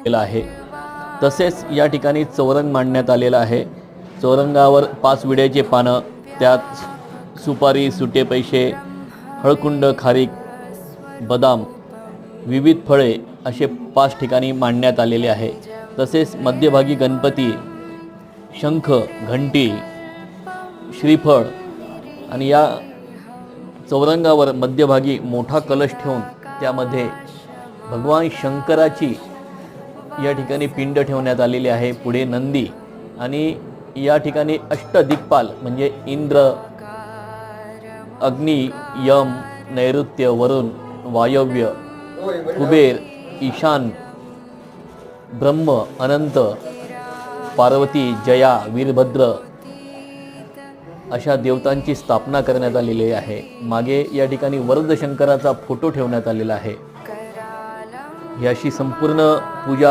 केला आहे. तसेच या ठिकाणी चौरंग मांडण्यात आलेलं आहे. चौरंगावर पाच विड्याचे पानं त्यात सुपारी सुटे पैसे हळकुंड खारीक बदाम विविध फळे असे पाच ठिकाणी मांडण्यात आलेले आहे. तसेच मध्यभागी गणपती शंख घंटी श्रीफळ आणि या चौरंगावर मध्यभागी मोठा कलश ठेवून त्यामध्ये भगवान शंकराची या ठिकाणी पिंड ठेवण्यात आलेली आहे पुढे नंदी आणि या ठिकाणी अष्टदिक्पाल म्हणजे इंद्र अग्नी यम नैऋत्य वरुण वायव्य कुबेर ईशान ब्रह्म अनंत पार्वती जया वीरभद्र अशा देवतांची स्थापना करण्यात आलेली आहे. मागे या ठिकाणी वरदशंकराचा फोटो ठेवण्यात आलेला आहे. ही अशी संपूर्ण पूजा